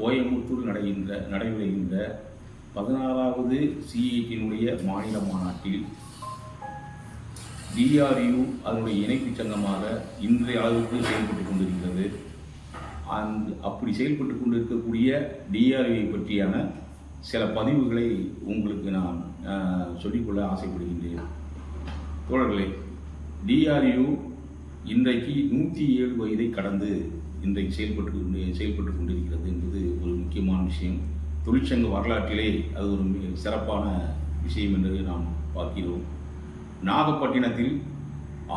கோயம்புத்தூர் நடைகின்ற நடைபெறுகின்ற பதினாறாவது சிஐடியினுடைய மாநில மாநாட்டில் டிஆர்யூ அதனுடைய இணைப்புச் சங்கமாக இன்றைய அளவுக்கு செயல்பட்டு கொண்டிருக்கிறது. அந்த அப்படி செயல்பட்டு கொண்டிருக்கக்கூடிய டிஆர்யூவை பற்றியான சில பதிவுகளை உங்களுக்கு நான் சொல்லிக்கொள்ள ஆசைப்படுகின்றேன். தோழர்களே டிஆர்யூ இன்றைக்கு நூற்றி ஏழு வயதை கடந்து இன்றைக்கு செயல்பட்டு கொண்டு செயல்பட்டு கொண்டிருக்கிறது என்பது ஒரு முக்கியமான விஷயம். தொழிற்சங்க வரலாற்றிலே அது ஒரு மிக சிறப்பான விஷயம் என்று நாம் பார்க்கிறோம். நாகப்பட்டினத்தில்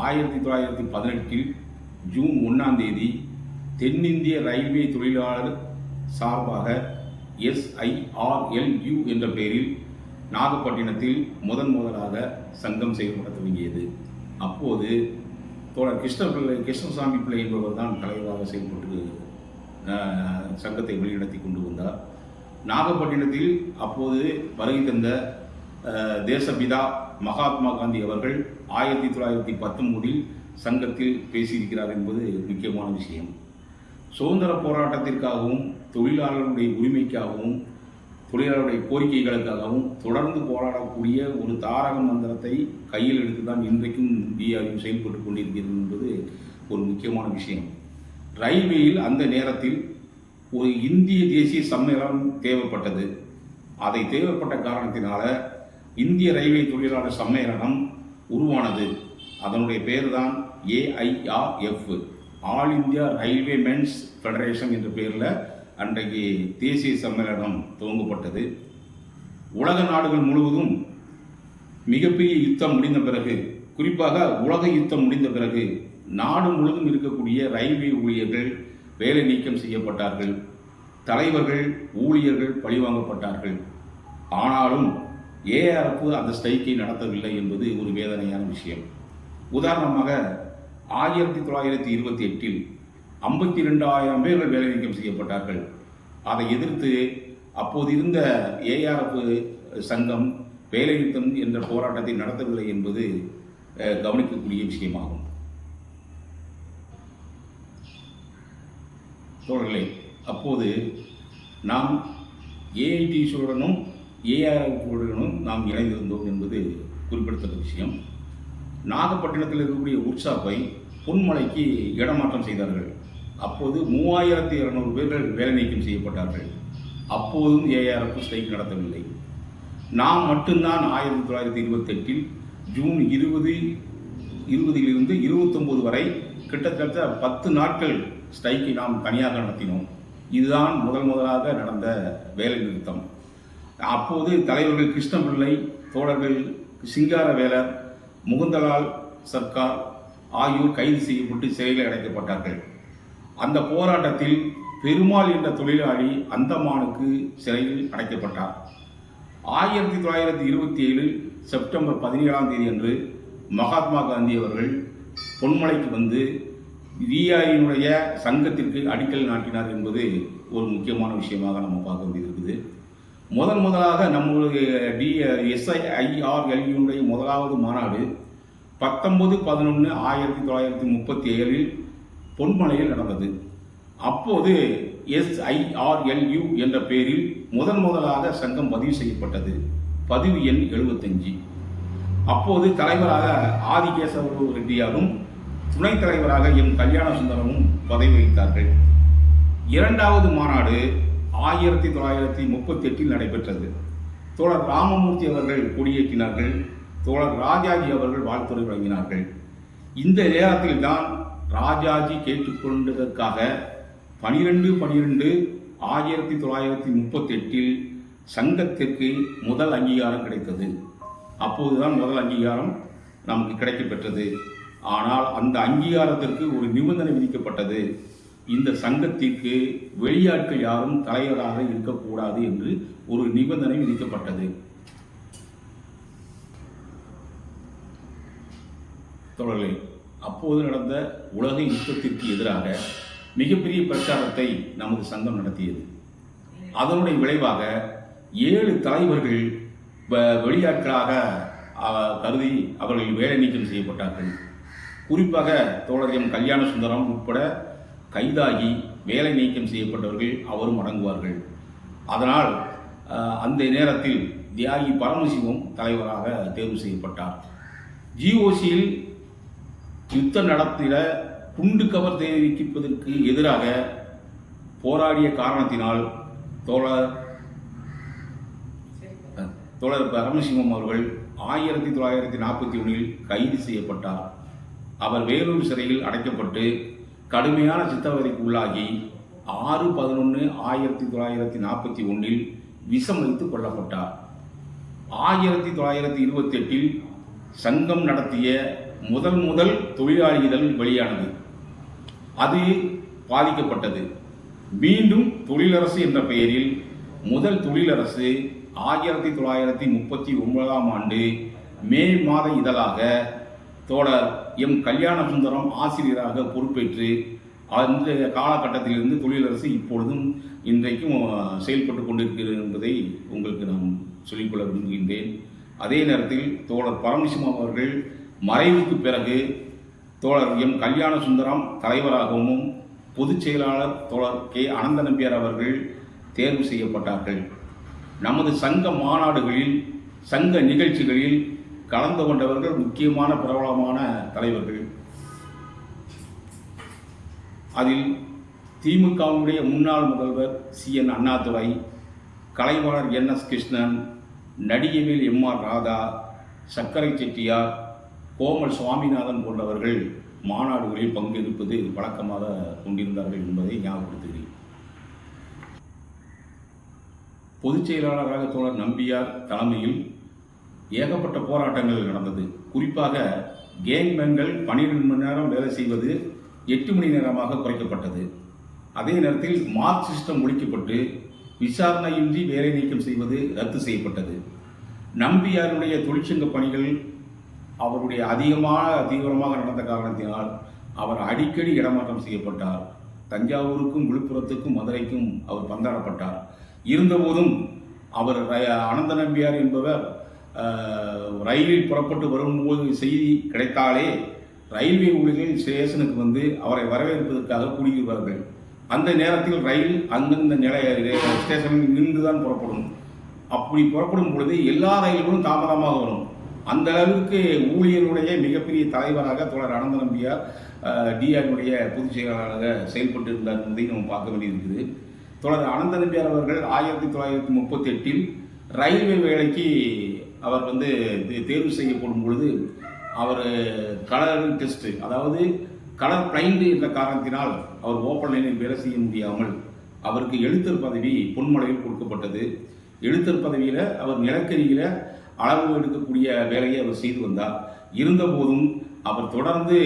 ஆயிரத்தி தொள்ளாயிரத்தி பதினெட்டில் ஜூன் ஒன்றாம் தேதி தென்னிந்திய ரயில்வே தொழிலாளர் சார்பாக எஸ்ஐஆர்எல்யூ என்ற பெயரில் நாகப்பட்டினத்தில் முதன் முதலாக சங்கம் செயல்பட துவங்கியது அப்போது தோழர் கிருஷ்ண பிள்ளை கிருஷ்ணசாமி பிள்ளை என்பவர் தான் தலைவராக செயல்பட்டு சங்கத்தை வழிநடத்தி கொண்டு வந்தார். நாகப்பட்டினத்தில் அப்போது வருகை தந்த தேசபிதா மகாத்மா காந்தி அவர்கள் ஆயிரத்தி தொள்ளாயிரத்தி பத்தொன்பதில் சங்கத்தில் பேசியிருக்கிறார் என்பது முக்கியமான விஷயம். சுதந்திர போராட்டத்திற்காகவும் தொழிலாளர்களுடைய உரிமைக்காகவும் தொழிலாளருடைய கோரிக்கைகளுக்காகவும் தொடர்ந்து போராடக்கூடிய ஒரு தாரக மந்திரத்தை கையில் எடுத்து தான் இன்றைக்கும் பிஆர்யும் செயல்பட்டு கொண்டிருக்கிறது என்பது ஒரு முக்கியமான விஷயம். ரயில்வேயில் அந்த நேரத்தில் ஒரு இந்திய தேசிய சம்மேளனம் தேவைப்பட்டது. அதை தேவைப்பட்ட காரணத்தினால இந்திய ரயில்வே தொழிலாளர் சம்மேளனம் உருவானது. அதனுடைய பேர் தான் AIRF all India railway men's federation என்ற பேரில் அன்றைக்கு தேசிய சம்மேளனம் துவங்கப்பட்டது. உலக நாடுகள் முழுவதும் மிகப்பெரிய யுத்தம் முடிந்த பிறகு குறிப்பாக உலக யுத்தம் முடிந்த பிறகு நாடு முழுவதும் இருக்கக்கூடிய ரயில்வே ஊழியர்கள் வேலை நீக்கம் செய்யப்பட்டார்கள். தலைவர்கள் ஊழியர்கள் பழிவாங்கப்பட்டார்கள். ஆனாலும் ஏஆர்எஃப் அந்த ஸ்ட்ரைக்கை நடத்தவில்லை என்பது ஒரு வேதனையான விஷயம். உதாரணமாக ஆயிரத்தி தொள்ளாயிரத்தி இருபத்தி எட்டில் ஐம்பத்தி ரெண்டாயிரம் பேர்கள் வேலை நீக்கம் செய்யப்பட்டார்கள். அதை எதிர்த்து அப்போது இருந்த ஏஆர்எஃப் சங்கம் வேலை நிறுத்தம் என்ற போராட்டத்தை நடத்தவில்லை என்பது கவனிக்கக்கூடிய விஷயமாகும். தோழர்களே அப்போது நாம் ஏஐடிசியுடனும் ஏஆர்எஃப்வுடனும் நாம் இணைந்திருந்தோம் என்பது குறிப்பிடத்தக்க விஷயம். நாகப்பட்டினத்தில் இருக்கக்கூடிய உற்சாப்பை பொன்மலைக்கு இடமாற்றம் செய்தார்கள். அப்போது மூவாயிரத்தி இருநூறு பேர்கள் வேலை நீக்கம் செய்யப்பட்டார்கள். அப்போதும் ஏஆர்எஃப் ஸ்ட்ரைக் நடத்தவில்லை. நாம் மட்டும்தான் ஆயிரத்தி தொள்ளாயிரத்தி இருபத்தெட்டில் ஜூன் இருபது இருபதிலிருந்து இருபத்தொம்போது வரை கிட்டத்தட்ட பத்து நாட்கள் ஸ்ட்ரைக்கை நாம் தனியாக நடத்தினோம். இதுதான் முதல் முதலாக நடந்த வேலை நிறுத்தம். அப்போது தலைவர்கள் கிருஷ்ணபிள்ளை தோழர்கள் சிங்காரவேலர் முகுந்தலால் சர்க்கார் ஆகியோர் கைது செய்யப்பட்டு சிறையில் அடைக்கப்பட்டார்கள். அந்த போராட்டத்தில் பெருமாள் என்ற தொழிலாளி அந்தமானுக்கு சிறையில் அடைக்கப்பட்டார். ஆயிரத்தி தொள்ளாயிரத்தி இருபத்தி ஏழில் செப்டம்பர் பதினேழாம் தேதி அன்று மகாத்மா காந்தி அவர்கள் பொன்மலைக்கு வந்து விஐயினுடைய சங்கத்திற்கு அடிக்கல் நாட்டினார் என்பது ஒரு முக்கியமான விஷயமாக நம்ம பார்க்க வேண்டியிருக்குது. முதன் முதலாக நம்மளுடைய டி எஸ்ஐஐஆர்எல்யூனுடைய முதலாவது மாநாடு பத்தொன்பது பதினொன்று ஆயிரத்தி தொள்ளாயிரத்தி முப்பத்தி ஏழில் பொன்மலையில் நடந்தது. அப்போது எஸ்ஐஆர்எல்யூ என்ற பெயரில் முதன் முதலாக சங்கம் பதிவு செய்யப்பட்டது. பதிவு எண் எழுபத்தஞ்சு அப்போது தலைவராக ஆதிகேசவ ரெட்டியாரும் துணைத் தலைவராக எம் கல்யாண சுந்தரமும் பதவி வகித்தார்கள். இரண்டாவது மாநாடு ஆயிரத்தி தொள்ளாயிரத்தி முப்பத்தி எட்டில் நடைபெற்றது. தோழர் ராமமூர்த்தி அவர்கள் கொடியேற்றினார்கள். தோழர் ராஜாஜி அவர்கள் வாழ்த்துறை வழங்கினார்கள். இந்த நேரத்தில் தான் ராஜாஜி கேட்டுக்கொண்டதற்காக பனிரெண்டு பனிரெண்டு ஆயிரத்தி தொள்ளாயிரத்தி முப்பத்தெட்டில் சங்கத்திற்கு முதல் அங்கீகாரம் கிடைத்தது. அப்போதுதான் முதல் அங்கீகாரம் நமக்கு கிடைக்கப்பெற்றது. ஆனால் அந்த அங்கீகாரத்திற்கு ஒரு நிபந்தனை விதிக்கப்பட்டது. இந்த சங்கத்திற்கு வெளியாட்கள் யாரும் தலைவராக இருக்கக்கூடாது என்று ஒரு நிபந்தனை விதிக்கப்பட்டது. தொடர்களே அப்போது நடந்த உலக யுத்தத்திற்கு எதிராக மிகப்பெரிய பிரச்சாரத்தை நமது சங்கம் நடத்தியது. அதனுடைய விளைவாக ஏழு தலைவர்கள் வ- வெளியாட்களாக கருதி அவர்கள் வேலை நீக்கம் செய்யப்பட்டார்கள். குறிப்பாக தோழர் எம். கல்யாண சுந்தரம் உட்பட கைதாகி வேலை நீக்கம் செய்யப்பட்டவர்கள் அவரும் அடங்குவார்கள். அதனால் அந்த நேரத்தில் தியாகி பரமசிவம் தலைவராக தேர்வு செய்யப்பட்டார். ஜிஓசியில் யுத்தம் நடத்திட குண்டு கவர் தெரிவிப்பதற்கு எதிராக போராடிய காரணத்தினால் தோழர் தோழர் பரமசிவம் அவர்கள் ஆயிரத்தி தொள்ளாயிரத்தி நாற்பத்தி ஒன்றில் கைது செய்யப்பட்டார். அவர் வேலூர் சிறையில் அடைக்கப்பட்டு கடுமையான சித்தவதைக்கு உள்ளாகி ஆறு பதினொன்று ஆயிரத்தி தொள்ளாயிரத்தி நாற்பத்தி ஒன்றில் விஷம் வைத்து கொல்லப்பட்டார். ஆயிரத்தி தொள்ளாயிரத்தி இருபத்தி எட்டில் சங்கம் நடத்திய முதல் முதல் தொழிலாளி இதழ் வெளியானது. அது பாதிக்கப்பட்டது. மீண்டும் தொழிலரசு என்ற பெயரில் முதல் தொழிலரசு ஆயிரத்தி தொள்ளாயிரத்தி முப்பத்தி ஒன்பதாம் ஆண்டு மே மாத இதழாக தோழர் எம் கல்யாண சுந்தரம் ஆசிரியராக பொறுப்பேற்று அந்த காலகட்டத்திலிருந்து தொழிலரசு இப்பொழுதும் இன்றைக்கும் செயல்பட்டு கொண்டிருக்கிறது என்பதை உங்களுக்கு நான் சொல்லிக்கொள்ள விரும்புகின்றேன். அதே நேரத்தில் தோழர் பரமசிவம் அவர்கள் மறைவுக்கு பிறகு தோழர் எம். கல்யாண சுந்தரம் தலைவராகவும் பொதுச் செயலாளர் தோழர் கே. அனந்த நம்பியார் அவர்கள் தேர்வு செய்யப்பட்டார்கள். நமது சங்க மாநாடுகளில் சங்க நிகழ்ச்சிகளில் கலந்து கொண்டவர்கள் முக்கியமான பிரபலமான தலைவர்கள். அதில் திமுகவுடைய முன்னாள் முதல்வர் C. N. Annadurai Kalaivanar N. S. Krishnan Nadigavel M. R. Radha Chakkarai Chettiar Komal Swaminathan போன்றவர்கள் மாநாடுகளில் பங்கெடுப்பது வழக்கமாக கொண்டிருந்தார்கள் என்பதை ஞாபகப்படுத்துகிறேன். பொதுச் செயலாளராக தோழர் நம்பியார் தலைமையில் ஏகப்பட்ட போராட்டங்கள் நடந்தது. குறிப்பாக கேங்மேன்கள் பன்னிரெண்டு மணி நேரம் வேலை செய்வது எட்டு மணி நேரமாக குறைக்கப்பட்டது. அதே நேரத்தில் மார்க் சிஸ்டம் ஒழிக்கப்பட்டு விசாரணையின்றி வேலை நீக்கம் செய்வது ரத்து செய்யப்பட்டது. நம்பியாருடைய தொழிற்சங்க பணிகள் அவருடைய அதிகமாக தீவிரமாக நடந்த காரணத்தினால் அவர் அடிக்கடி இடமாற்றம் செய்யப்பட்டார். தஞ்சாவூருக்கும் விழுப்புரத்துக்கும் மதுரைக்கும் அவர் பந்தாடப்பட்டார். இருந்தபோதும் அவர் அனந்த நம்பியார் என்பவர் ரயிலில் புறப்பட்டு வரும்போது செய்தி கிடைத்தாலே ரயில்வே ஊழியர்கள் ஸ்டேஷனுக்கு வந்து அவரை வரவேற்பதற்காக கூடியிருப்பார்கள். அந்த நேரத்தில் ரயில் அந்தந்த நிலைய ஸ்டேஷனில் நின்று தான் புறப்படும். அப்படி புறப்படும் பொழுது எல்லா ரயில்களும் தாமதமாக வரும். அந்த அளவுக்கு ஊழியனுடைய மிகப்பெரிய தலைவராக தோழர் அனந்த நம்பியார் டிஆர்னுடைய பொதுச் செயலாளராக செயல்பட்டு இருந்தார் என்பதை நம்ம பார்க்க வேண்டியிருக்குது. தொடர் அனந்த நம்பியார் அவர்கள் ஆயிரத்தி தொள்ளாயிரத்தி முப்பத்தி எட்டில் ரயில்வே வேலைக்கு அவர் வந்து தேர்வு செய்யப்படும் பொழுது அவர் கலர் டெஸ்ட்டு அதாவது கலர் பிளைண்டு என்ற காரணத்தினால் அவர் ஓப்பன் லைனில் வேலை செய்ய முடியாமல் அவருக்கு எழுத்தர் பதவி பொன்மலையில் கொடுக்கப்பட்டது. எழுத்தர் பதவியில் அவர் நிலக்கரியில் அளவு எடுக்கக்கூடிய வேலையை அவர் செய்து வந்தார். இருந்தபோதும் அவர் தொடர்ந்து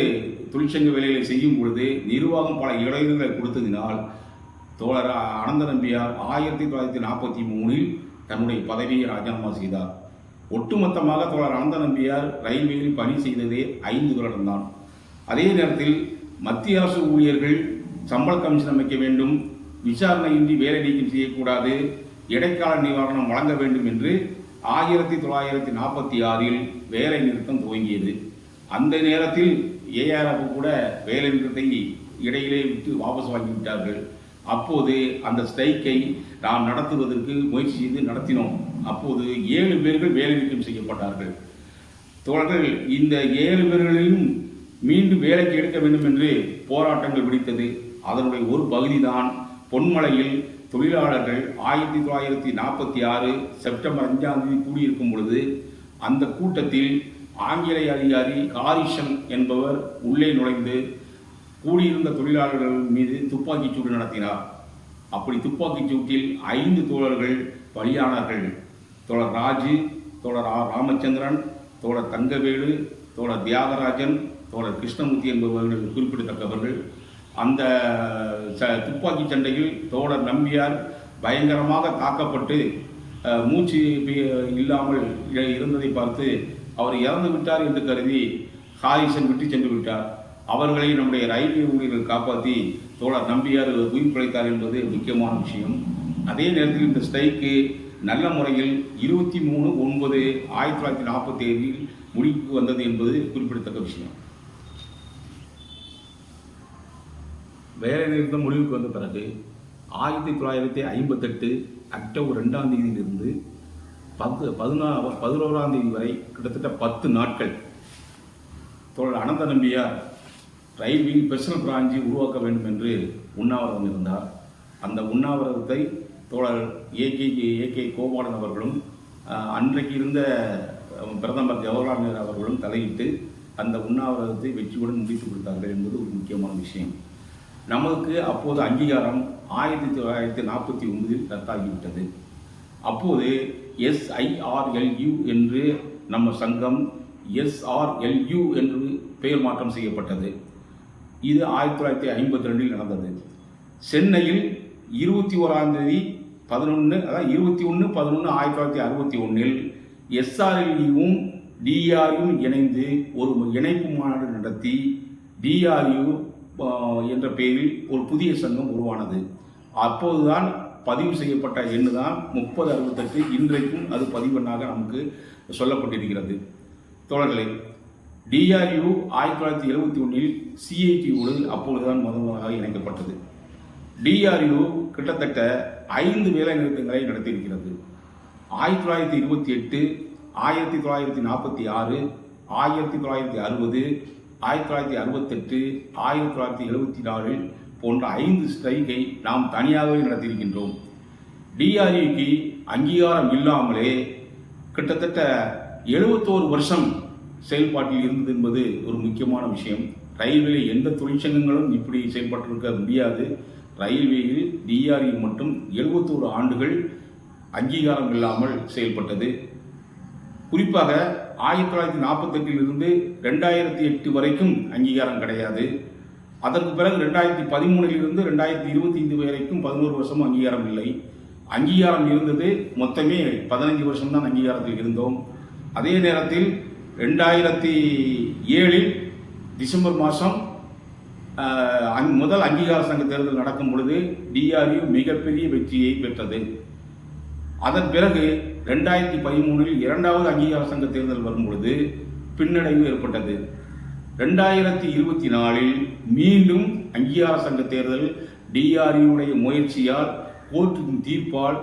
தொழிற்சங்க வேலைகளை செய்யும் பொழுது நிர்வாகம் பல இடையூறுகளை கொடுத்ததினால் தோழர் அனந்த நம்பியார் ஆயிரத்தி தொள்ளாயிரத்தி நாற்பத்தி மூணில் தன்னுடைய பதவியை ராஜினாமா செய்தார். ஒட்டுமொத்தமாக தோழர் அனந்த நம்பியார் ரயில்வேயில் பணி செய்ததே ஐந்து வருடம்தான். அதே நேரத்தில் மத்திய அரசு ஊழியர்கள் சம்பள கமிஷன் அமைக்க வேண்டும் விசாரணையின்றி வேலை நீக்கம் செய்யக்கூடாது இடைக்கால நிவாரணம் வழங்க வேண்டும் என்று ஆயிரத்தி தொள்ளாயிரத்தி நாற்பத்தி ஆறில் வேலை நிறுத்தம் துவங்கியது. அந்த நேரத்தில் ஏஆர்எஃப் கூட வேலை நிறுத்தத்தை இடையிலே விட்டு வாபஸ் வாங்கிவிட்டார்கள். அப்போது அந்த ஸ்ட்ரைக்கை நாம் நடத்துவதற்கு முயற்சி செய்து நடத்தினோம். அப்போது ஏழு பேர்கள் வேலை நீக்கம் செய்யப்பட்டார்கள். தோழர்கள் இந்த ஏழு பேர்களையும் மீண்டும் வேலைக்கு எடுக்க வேண்டும் என்று போராட்டங்கள் வெடித்தது. அதனுடைய ஒரு பகுதிதான் பொன்மலையில் தொழிலாளர்கள் ஆயிரத்தி தொள்ளாயிரத்தி நாற்பத்தி ஆறு செப்டம்பர் அஞ்சாம் தேதி கூடியிருக்கும் பொழுது அந்த கூட்டத்தில் ஆங்கிலேய அதிகாரி காரிஷன் என்பவர் உள்ளே நுழைந்து கூடியிருந்த தொழிலாளர்கள் மீது துப்பாக்கிச் சூடு நடத்தினார். அப்படி துப்பாக்கிச் சூட்டில் ஐந்து தோழர்கள் பலியானார்கள். தோழர் ராஜு தோழர் ஆர் ராமச்சந்திரன் தோழர் தங்கவேலு தோழர் தியாகராஜன் தோழர் கிருஷ்ணமூர்த்தி என்பவர்கள் குறிப்பிடத்தக்கவர்கள் அந்த ச துப்பாக்கி சண்டையில் தோழர் நம்பியார் பயங்கரமாக தாக்கப்பட்டு மூச்சு இல்லாமல் இருந்ததை பார்த்து அவர் இறந்து விட்டார் என்று கருதி ஹாரிசன் விட்டு சென்று விட்டார். அவர்களை நம்முடைய ரயில்வே ஊழியர்கள் காப்பாற்றி தோழர் நம்பியார் உயிர் பிழைத்தார் என்பது முக்கியமான விஷயம். அதே நேரத்தில் இந்த ஸ்ட்ரைக்கு நல்ல முறையில் இருபத்தி மூணு ஒன்பது ஆயிரத்தி தொள்ளாயிரத்தி நாற்பத்தி ஏழில் முடிவுக்கு வந்தது என்பது குறிப்பிடத்தக்க விஷயம். வேலை நிறுத்தம் முடிவுக்கு வந்த பிறகு ஆயிரத்தி தொள்ளாயிரத்தி ஐம்பத்தெட்டு அக்டோபர் ரெண்டாம் தேதியிலிருந்து பத்து பதினா பதினோராம் தேதி வரை கிட்டத்தட்ட பத்து நாட்கள் தோழர் அனந்த நம்பியார் ரயில்வேயில் பெர்சனல் பிராஞ்சி உருவாக்க வேண்டும் என்று உண்ணாவிரதம் இருந்தார். அந்த உண்ணாவிரதத்தை தோழர் ஏகே ஏகே கோபாலன் அவர்களும் அன்றைக்கு இருந்த பிரதமர் ஜவஹர்லால் நேரு அவர்களும் தலையிட்டு அந்த உண்ணாவிரதத்தை வெற்றியுடன் முடித்து கொடுத்தார்கள் என்பது ஒரு முக்கியமான விஷயம். நமக்கு அப்போது அங்கீகாரம் ஆயிரத்தி தொள்ளாயிரத்தி நாற்பத்தி ஒன்பதில் ரத்தாகிவிட்டது. அப்போது எஸ்ஐஆர்எல்யூ என்று நம்ம சங்கம் எஸ்ஆர்எல்யூ என்று பெயர் மாற்றம் செய்யப்பட்டது. இது ஆயிரத்தி தொள்ளாயிரத்தி ஐம்பத்தி ரெண்டில் நடந்தது. சென்னையில் இருபத்தி ஓராம் தேதி பதினொன்று அதாவது இருபத்தி ஒன்று பதினொன்று ஆயிரத்தி தொள்ளாயிரத்தி அறுபத்தி ஒன்றில் எஸ்ஆர்எல்யூவும் டிஆர்யும் இணைந்து ஒரு இணைப்பு மாநாடு நடத்தி டிஆர்யூ என்ற பெயரில் ஒரு புதிய சங்கம் உருவானது. அப்போதுதான் பதிவு செய்யப்பட்ட எண்ணு தான் முப்பது அறுபத்தெட்டு. இன்றைக்கும் அது பதிவெண்ணாக நமக்கு சொல்லப்பட்டிருக்கிறது. தோழர்களே டிஆர்யூ ஆயிரத்தி தொள்ளாயிரத்தி எழுபத்தி ஒன்றில் சிஐடியோடு அப்பொழுதுதான் முதல் முதலாக இணைக்கப்பட்டது. டிஆர்யூ கிட்டத்தட்ட ஐந்து வேலை நிறுத்தங்களை நடத்தியிருக்கிறது. ஆயிரத்தி தொள்ளாயிரத்தி இருபத்தி எட்டு ஆயிரத்தி தொள்ளாயிரத்தி நாற்பத்தி ஆறு ஆயிரத்தி தொள்ளாயிரத்தி அறுபது ஆயிரத்தி தொள்ளாயிரத்தி அறுபத்தெட்டு ஆயிரத்தி தொள்ளாயிரத்தி எழுபத்தி நாலில் போன்ற ஐந்து ஸ்ட்ரைக்கை நாம் தனியாகவே நடத்தியிருக்கின்றோம். டிஆர்இக்கு அங்கீகாரம் இல்லாமலே கிட்டத்தட்ட எழுபத்தோரு வருஷம் செயல்பாட்டில் இருந்தது என்பது ஒரு முக்கியமான விஷயம். ரயில்வேல எந்த தொழிற்சங்கங்களும் இப்படி செயல்பட்டிருக்க முடியாது. ரயில்வேயில் டிஆர்இ மட்டும் எழுபத்தோரு ஆண்டுகள் அங்கீகாரம் இல்லாமல் செயல்பட்டது. குறிப்பாக ஆயிரத்தி தொள்ளாயிரத்தி நாற்பத்தெட்டில் இருந்து ரெண்டாயிரத்தி எட்டு வரைக்கும் அங்கீகாரம் கிடையாது. அதற்கு பிறகு ரெண்டாயிரத்தி பதிமூணிலிருந்து ரெண்டாயிரத்தி இருபத்தி ஐந்து வரைக்கும் பதினோரு வருஷமும் அங்கீகாரம் இல்லை. அங்கீகாரம் இருந்தது மொத்தமே பதினஞ்சு வருஷம்தான் அங்கீகாரத்தில் இருந்தோம். அதே நேரத்தில் ரெண்டாயிரத்தி ஏழில் டிசம்பர் மாதம் அங்- முதல் அங்கீகார சங்க தேர்தல் நடக்கும் பொழுது டிஆர்யூ மிகப்பெரிய வெற்றியை பெற்றது. அதன் பிறகு ரெண்டாயிரத்தி பதிமூணில் இரண்டாவது அங்கீகார சங்க தேர்தல் வரும்பொழுது பின்னடைவு ஏற்பட்டது. ரெண்டாயிரத்தி இருபத்தி நாலில் மீண்டும் அங்கீகார சங்க தேர்தல் டிஆர்யூடைய முயற்சியால் கோர்ட்டின் தீர்ப்பால்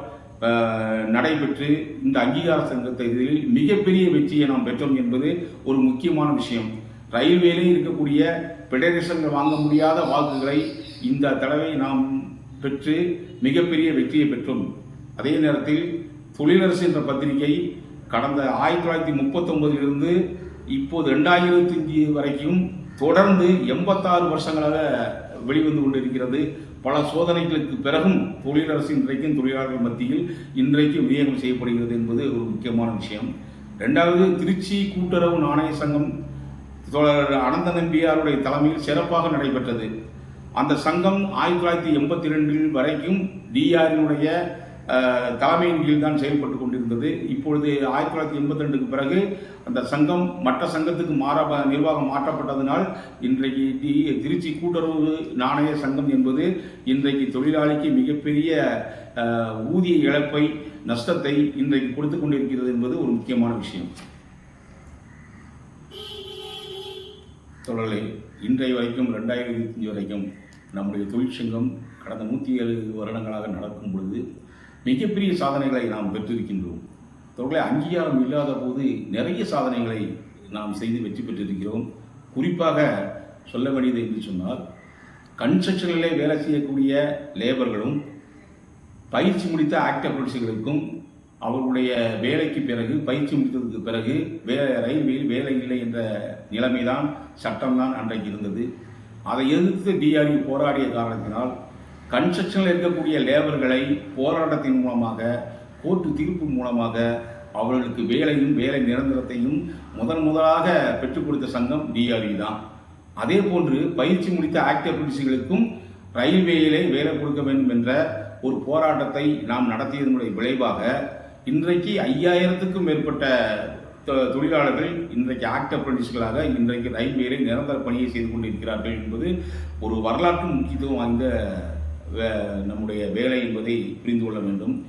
நடைபெற்று இந்த அங்கீகார சங்க தேர்தலில் மிகப்பெரிய வெற்றியை நாம் பெற்றோம் என்பது ஒரு முக்கியமான விஷயம். ரயில்வேலே இருக்கக்கூடிய ஃபெடரேஷன்கள் வாங்க முடியாத வாக்குகளை இந்த தடவை நாம் பெற்று மிகப்பெரிய வெற்றியை பெற்றோம். அதே நேரத்தில் தொழிலரசு என்ற பத்திரிகை கடந்த ஆயிரத்தி தொள்ளாயிரத்தி முப்பத்தொன்பதிலிருந்து இப்போது ரெண்டாயிரத்தி அஞ்சு வரைக்கும் தொடர்ந்து எண்பத்தாறு வருஷங்களாக வெளிவந்து கொண்டிருக்கிறது. பல சோதனைகளுக்கு பிறகும் தொழிலரசு இன்றைக்கும் தொழிலாளர்கள் மத்தியில் இன்றைக்கு விநியோகம் செய்யப்படுகிறது என்பது ஒரு முக்கியமான விஷயம். ரெண்டாவது திருச்சி கூட்டுறவு நாணய சங்கம் தோழர் அனந்த நம்பியாருடைய தலைமையில் சிறப்பாக நடைபெற்றது. அந்த சங்கம் ஆயிரத்தி தொள்ளாயிரத்தி எண்பத்தி ரெண்டில் வரைக்கும் டிஆரினுடைய தலைமையின் கீழ் தான் செயல்பட்டு கொண்டிருந்தது. இப்பொழுது ஆயிரத்தி தொள்ளாயிரத்தி எண்பத்தி ரெண்டுக்கு பிறகு அந்த சங்கம் மற்ற சங்கத்துக்கு மாற நிர்வாகம் மாற்றப்பட்டதனால் இன்றைக்கு டி திருச்சி கூட்டுறவு நாணய சங்கம் என்பது இன்றைக்கு தொழிலாளிக்கு மிகப்பெரிய ஊதிய இழப்பை நஷ்டத்தை இன்றைக்கு கொடுத்து கொண்டிருக்கிறது என்பது ஒரு முக்கியமான விஷயம். தொடரலை இன்றைய வரைக்கும் ரெண்டாயிரத்தி இருபத்தஞ்சி வரைக்கும் நம்முடைய தொழிற்சங்கம் கடந்த நூற்றி ஏழு வருடங்களாக நடக்கும் பொழுது மிகப்பெரிய சாதனைகளை நாம் பெற்றிருக்கின்றோம். தொடர்களே அங்கீகாரம் இல்லாத போது நிறைய சாதனைகளை நாம் செய்து வெற்றி பெற்றிருக்கிறோம். குறிப்பாக சொல்ல வேண்டியது என்று சொன்னால் கன்ஸ்ட்ரக்ஷனிலே வேலை செய்யக்கூடிய லேபர்களும் பயிற்சி முடித்த ஆக்டபிலிட்டிகளுக்கும் அவர்களுடைய வேலைக்கு பிறகு பயிற்சி முடித்ததுக்கு பிறகு வேலை ரயில்வேயில் வேலை இல்லை என்ற நிலைமைதான் சட்டம்தான் அன்றைக்கு இருந்தது. அதை எதிர்த்து டிஆர்இ போராடிய காரணத்தினால் கன்ஸ்ட்ரக்ஷனில் இருக்கக்கூடிய லேபர்களை போராட்டத்தின் மூலமாக கோர்ட்டு தீர்ப்பு மூலமாக அவர்களுக்கு வேலையும் வேலை நிரந்தரத்தையும் முதன் முதலாக பெற்றுக் கொடுத்த சங்கம் டிஆர்இ தான். அதே போன்று பயிற்சி முடித்த ஆக்டிவிட்டிஸ்களுக்கும் ரயில்வேயிலே வேலை கொடுக்க வேண்டும் என்ற ஒரு போராட்டத்தை நாம் நடத்தியதனுடைய விளைவாக இன்றைக்கு ஐயாயிரத்துக்கும் மேற்பட்ட தொ- தொழிலாளர்கள் இன்றைக்கு ஆக்ட் அப்ரண்டிஸ்களாக இன்றைக்கு ரயில்வேலை நிரந்தர பணியை செய்து கொண்டிருக்கிறார்கள் என்பது ஒரு வரலாற்று முக்கியத்துவம் வாய்ந்த நம்முடைய வேலை என்பதை புரிந்து கொள்ள வேண்டும்.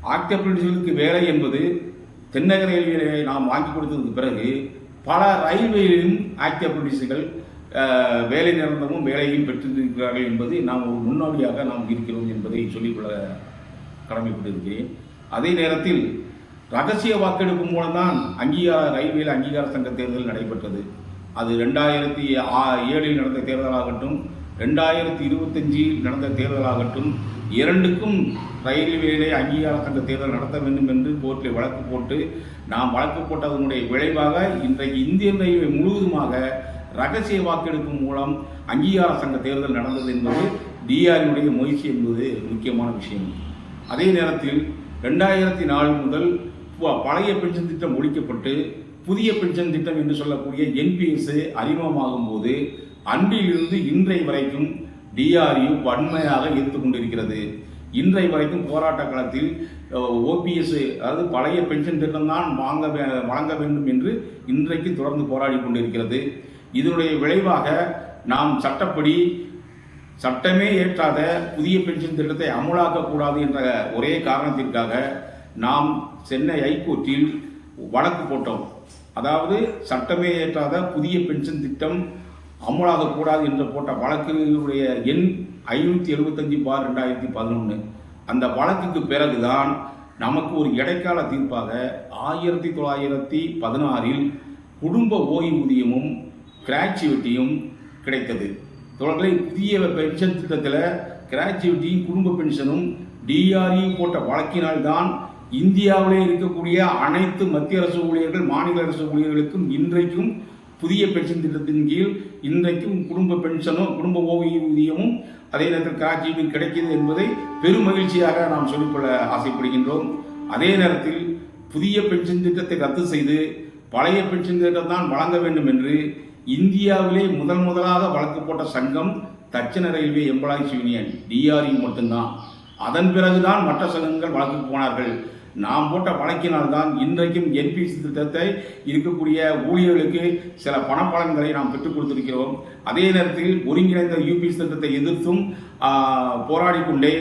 ஆக்ட் வேலை என்பது தென்னக ரயில்வேயை நாம் வாங்கி கொடுத்ததுக்கு பிறகு பல ரயில்வேயிலும் ஆக்ட் வேலை நிரந்தரமும் வேலையும் பெற்றிருக்கிறார்கள் என்பது நாம் ஒரு முன்னோடியாக நாம் இருக்கிறோம் என்பதை சொல்லிக்கொள்ள கடமைப்பட்டிருக்கிறேன். அதே நேரத்தில் ரகசிய வாக்கெடுப்பு மூலம்தான் அங்கீகார ரயில்வேல அங்கீகார சங்க தேர்தல் நடைபெற்றது. அது ரெண்டாயிரத்தி ஆ- ஏழில் நடந்த தேர்தலாகட்டும் ரெண்டாயிரத்தி இருபத்தஞ்சில் நடந்த தேர்தலாகட்டும் இரண்டுக்கும் ரயில்வேலே அங்கீகார சங்க தேர்தல் நடத்த வேண்டும் என்று கோர்ட்டில் வழக்கு போட்டு நாம் வழக்கு போட்டதனுடைய விளைவாக இன்றைக்கு இந்தியன் ரயில்வே முழுவதுமாக ரகசிய வாக்கெடுப்பு மூலம் அங்கீகார சங்க தேர்தல் நடந்தது என்பது டிஆரினுடைய முயற்சி என்பது முக்கியமான விஷயம். அதே நேரத்தில் ரெண்டாயிரத்தி நாலு முதல் பழைய பென்ஷன் திட்டம் ஒழிக்கப்பட்டு புதிய பென்ஷன் திட்டம் என்று சொல்லக்கூடிய என்பிஎஸ் அறிமுகமாகும் போது அன்றிலிருந்து இன்றை வரைக்கும் டிஆர்யு வன்மையாக இருந்து கொண்டிருக்கிறது. இன்றை வரைக்கும் போராட்ட காலத்தில் ஓபிஎஸ் அதாவது பழைய பென்ஷன் திட்டம் தான் வாங்க வே- வழங்க வேண்டும் என்று இன்றைக்கு தொடர்ந்து போராடி கொண்டிருக்கிறது. இதனுடைய விளைவாக நாம் சட்டப்படி சட்டமே ஏற்றாத புதிய பென்ஷன் திட்டத்தை அமலாக்கக்கூடாது என்ற ஒரே காரணத்திற்காக நாம் சென்னை ஹைகோர்ட்டில் வழக்கு போட்டோம். அதாவது சட்டமே ஏற்றாத புதிய பென்ஷன் திட்டம் அமலாகக்கூடாது என்று போட்ட வழக்கினுடைய எண் ஐநூற்றி எழுபத்தஞ்சு பார் ரெண்டாயிரத்தி பதினொன்று அந்த வழக்குக்கு பிறகுதான் நமக்கு ஒரு இடைக்கால தீர்ப்பாக ஆயிரத்தி தொள்ளாயிரத்தி பதினாறில் குடும்ப ஓய்வூதியமும் கிராச்சுவிட்டியும் கிடைத்தது. தொடர்களை புதிய பென்ஷன் திட்டத்தில் கிராச்சுவிட்டியும் குடும்ப பென்ஷனும் டிஆர்இ போட்ட வழக்கினால்தான் இந்தியாவிலே இருக்கக்கூடிய அனைத்து மத்திய அரசு ஊழியர்கள் மாநில அரசு ஊழியர்களுக்கும் இன்றைக்கும் புதிய பென்ஷன் திட்டத்தின் கீழ் இன்றைக்கும் குடும்ப பென்ஷனும் குடும்ப ஓய்வூதியமும் அதே நேரத்தில் கிராச்சுவிட்டியும் கிடைக்கிறது என்பதை பெரும் மகிழ்ச்சியாக நாம் சொல்லிக்கொள்ள ஆசைப்படுகின்றோம். அதே நேரத்தில் புதிய பென்ஷன் திட்டத்தை ரத்து செய்து பழைய பென்ஷன் திட்டம் தான் வழங்க வேண்டும் என்று இந்தியாவிலே முதல் முதலாக வழக்கு போட்ட சங்கம் Dakshina railway employees union DRE மட்டும்தான். அதன் பிறகுதான் மற்ற சங்கங்கள் வழக்கு போனார்கள். நாம் போட்ட வழக்கினால்தான் இன்றைக்கும் என்பிசி திட்டத்தை இருக்கக்கூடிய ஊழியர்களுக்கு சில பணப்பலன்களை நாம் பெற்றுக் கொடுத்திருக்கிறோம். அதே நேரத்தில் ஒருங்கிணைந்த யூபிஎஸ் திட்டத்தை எதிர்த்தும் போராடி கொண்டே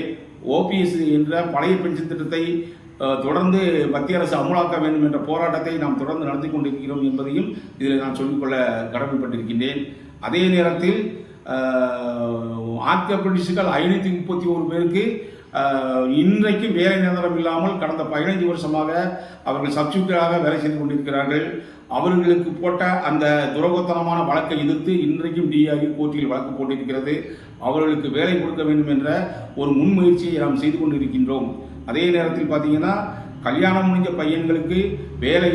ஓபிஎஸ் என்ற பழைய பென்ஷன் திட்டத்தை தொடர்ந்து மத்திய அரசு அமலாக்க வேண்டும் என்ற போராட்டத்தை நாம் தொடர்ந்து நடத்தி கொண்டிருக்கிறோம் என்பதையும் இதில் நான் சொல்லிக்கொள்ள கடமைப்பட்டிருக்கின்றேன். அதே நேரத்தில் ஆர்கியோபிடிஸ்டுகள் ஐநூற்றி முப்பத்தி ஒரு பேருக்கு இன்றைக்கு வேலை நிரந்தரம் இல்லாமல் கடந்த பதினைந்து வருஷமாக அவர்கள் சப்ஸ்டியூட்டாக வேலை செய்து கொண்டிருக்கிறார்கள். அவர்களுக்கு போட்ட அந்த துரோகத்தனமான வழக்கை எதிர்த்து இன்றைக்கும் டிஆர்இ கோர்ட்டில் வழக்கு போட்டிருக்கிறது. அவர்களுக்கு வேலை கொடுக்க வேண்டும் என்ற ஒரு முன்முயற்சியை நாம் செய்து கொண்டிருக்கின்றோம். அதே நேரத்தில் பார்த்தீங்கன்னா கல்யாணம் முடிஞ்ச பையன்களுக்கு வேலை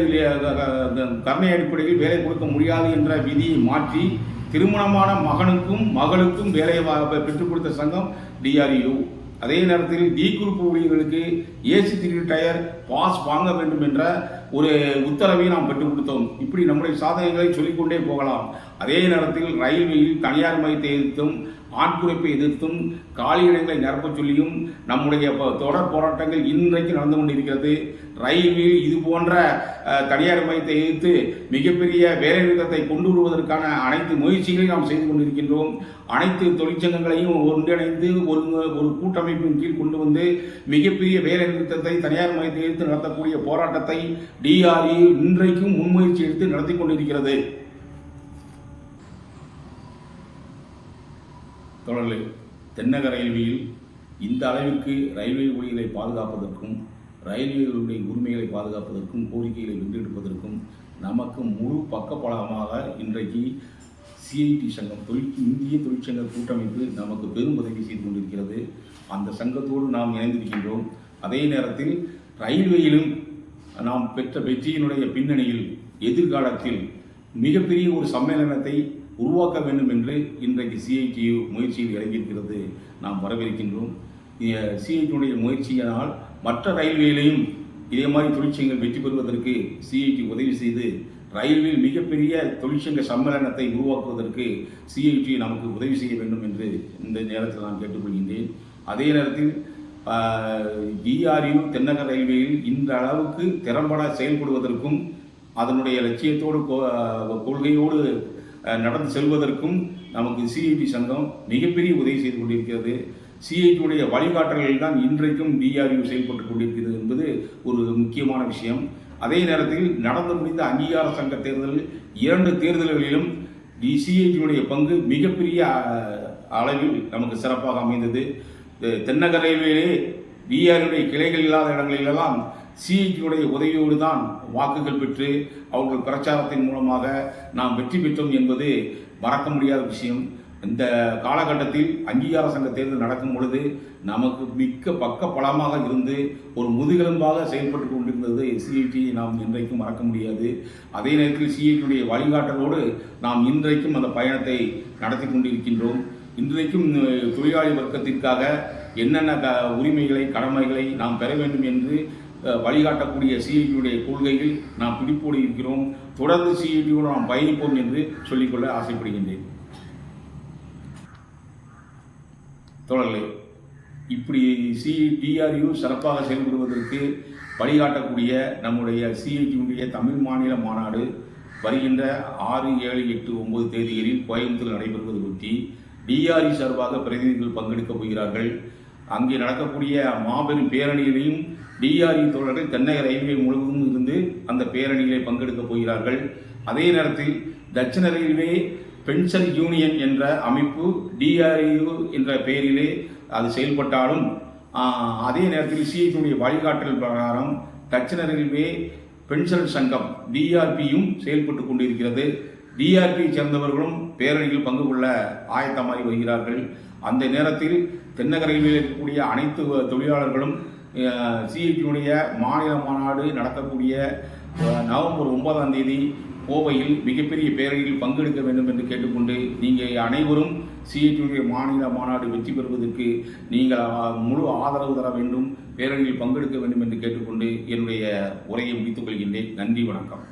கருணை அடிப்படையில் வேலை கொடுக்க முடியாது என்ற விதியை மாற்றி திருமணமான மகனுக்கும் மகளுக்கும் வேலை பெற்றுக் கொடுத்த சங்கம் டிஆர்யூ அதே நேரத்தில் டி குரூப் ஊழியர்களுக்கு ஏசி த்ரீ டயர் பாஸ் வாங்க வேண்டும் என்ற ஒரு உத்தரவை நாம் பெற்றுக் கொடுத்தோம். இப்படி நம்முடைய சாதனைகளை சொல்லிக்கொண்டே போகலாம். அதே நேரத்தில் ரயில்வேயில் தனியார் மையத்தை எதிர்த்தும் ஆட்குறைப்பை எதிர்த்தும் காலியிடங்களை நிரப்பச் சொல்லியும் நம்முடைய தொடர் போராட்டங்கள் இன்றைக்கு நடந்து கொண்டிருக்கிறது. ரயில்வே இது போன்ற தனியார் மையத்தை எதிர்த்து மிகப்பெரிய வேலைநிறுத்தத்தை கொண்டு வருவதற்கான அனைத்து முயற்சிகளையும் நாம் செய்து கொண்டிருக்கின்றோம். அனைத்து தொழிற்சங்கங்களையும் ஒன்றிணைந்து ஒரு ஒரு கூட்டமைப்பின் கீழ் கொண்டு வந்து மிகப்பெரிய வேலைநிறுத்தத்தை தனியார் மையத்தை எதிர்த்து நடத்தக்கூடிய போராட்டத்தை டிஆர்இ இன்றைக்கும் முன்முயற்சி எடுத்து நடத்தி கொண்டிருக்கிறது. தொடர்ந்து தென்னக ரயில்வேயில் இந்த அளவிற்கு ரயில்வே ஊழியர்களை பாதுகாப்பதற்கும் ரயில்வேகளுடைய உரிமைகளை பாதுகாப்பதற்கும் கோரிக்கைகளை வென்றெடுப்பதற்கும் நமக்கு முழு பக்கபலமாக இன்றைக்கு சிஐடி சங்கம் தொழில் இந்திய தொழிற்சங்க கூட்டமைப்பு நமக்கு பெரும் உதவி செய்து கொண்டிருக்கிறது. அந்த சங்கத்தோடு நாம் இணைந்திருக்கின்றோம். அதே நேரத்தில் ரயில்வேயிலும் நாம் பெற்ற வெற்றியினுடைய பின்னணியில் எதிர்காலத்தில் மிகப்பெரிய ஒரு சம்மேளனத்தை உருவாக்க வேண்டும் என்று இன்றைக்கு சிஐடியு முயற்சியில் இறங்கியிருக்கிறது. நாம் வரவேற்கின்றோம். சிஐடியுடைய முயற்சியினால் மற்ற ரயில்வேலையும் இதே மாதிரி தொழிற்சங்கங்கள் வெற்றி பெறுவதற்கு சிஐடி உதவி செய்து ரயில்வே மிகப்பெரிய தொழிற்சங்க சம்மேளனத்தை உருவாக்குவதற்கு சிஐடி நமக்கு உதவி செய்ய வேண்டும் என்று இந்த நேரத்தில் நான் கேட்டுக்கொள்கின்றேன். அதே நேரத்தில் டிஆர்யூ தென்னக ரயில்வேயில் இந்த அளவுக்கு திறம்பட செயல்படுவதற்கும் அதனுடைய லட்சியத்தோடு கொள்கையோடு நடந்து செல்வதற்கும் நமக்கு சிஐடி சங்கம் மிகப்பெரிய உதவி செய்து கொண்டிருக்கிறது. சிஐடியுடைய வழிகாட்டல்கள் தான் இன்றைக்கும் டிஆர்யூ செயல்பட்டு கொண்டிருக்கிறது என்பது ஒரு முக்கியமான விஷயம். அதே நேரத்தில் நடந்து முடிந்த அங்கீகார சங்க தேர்தல் இரண்டு தேர்தல்களிலும் சிஐடியுடைய பங்கு மிகப்பெரிய அளவில் நமக்கு சிறப்பாக அமைந்தது. தென்னக ரயில்வேலே டிஆருடைய கிளைகள் இல்லாத இடங்களிலெல்லாம் சிஐடியுடைய உதவியோடு தான் வாக்குகள் பெற்று அவர்கள் பிரச்சாரத்தின் மூலமாக நாம் வெற்றி பெற்றோம் என்பது மறக்க முடியாத விஷயம். இந்த காலகட்டத்தில் அங்கீகார சங்க தேர்தல் நடக்கும் பொழுது நமக்கு மிக்க பக்க பலமாக இருந்து ஒரு முதுகெலும்பாக செயல்பட்டு கொண்டிருந்தது சிஐடி நாம் இன்றைக்கும் மறக்க முடியாது. அதே நேரத்தில் சிஐடியுடைய வழிகாட்டலோடு நாம் இன்றைக்கும் அந்த பயணத்தை நடத்தி கொண்டிருக்கின்றோம். இன்றைக்கும் தொழிலாளி வர்க்கத்திற்காக என்னென்ன க உரிமைகளை கடமைகளை நாம் பெற வேண்டும் என்று வழிகாட்டக்கூடிய சிஐடியுடைய கொள்கையில் நாம் பிடிப்போடு இருக்கிறோம். தொடர்ந்து சிஐடியோடு நாம் பயணிப்போம் என்று சொல்லிக்கொள்ள ஆசைப்படுகின்றேன். தொடர்களே இப்படி சிடிஆர்யூ சிறப்பாக செயல்படுவதற்கு வழிகாட்டக்கூடிய நம்முடைய சிஐடியுடைய தமிழ் மாநில மாநாடு வருகின்ற ஆறு ஏழு எட்டு ஒன்பது தேதிகளில் கோயம்புத்தூர் நடைபெறுவது பற்றி டிஆர்இ சார்பாக பிரதிநிதிகள் பங்கெடுக்கப் போகிறார்கள். அங்கே நடக்கக்கூடிய மாபெரும் பேரணியிலையும் டிஆர்இ தோழர்கள் தென்னக ரயில்வே முழுவதும் இருந்து அந்த பேரணியிலே பங்கெடுக்கப் போகிறார்கள். அதே நேரத்தில் தட்சிண ரயில்வே பென்ஷன் யூனியன் என்ற அமைப்பு டிஆர்யூ என்ற பெயரிலே அது செயல்பட்டாலும் அதே நேரத்தில் சிஐடியுடைய வழிகாட்டல் பிரகாரம் தட்சிண ரயில்வே பென்ஷன் சங்கம் டிஆர்பியும் செயல்பட்டு கொண்டிருக்கிறது. டிஆர்பியை சேர்ந்தவர்களும் பேரணியில் பங்கு கொள்ள ஆயத்தமாகி வருகிறார்கள். அந்த நேரத்தில் தென்னக ரயில்வே இருக்கக்கூடிய அனைத்து தொழிலாளர்களும் சிஐடியுடைய மாநில மாநாடு நடக்கக்கூடிய நவம்பர் ஒன்பதாம் தேதி கோவையில் மிகப்பெரிய பேரணியில் பங்கெடுக்க வேண்டும் என்று கேட்டுக்கொண்டு நீங்கள் அனைவரும் சிஐடியுடைய மாநில மாநாடு வெற்றி பெறுவதற்கு நீங்கள் முழு ஆதரவு தர வேண்டும் பேரணியில் பங்கெடுக்க வேண்டும் என்று கேட்டுக்கொண்டு என்னுடைய உரையை முடித்துக் கொள்கின்றேன். நன்றி வணக்கம்.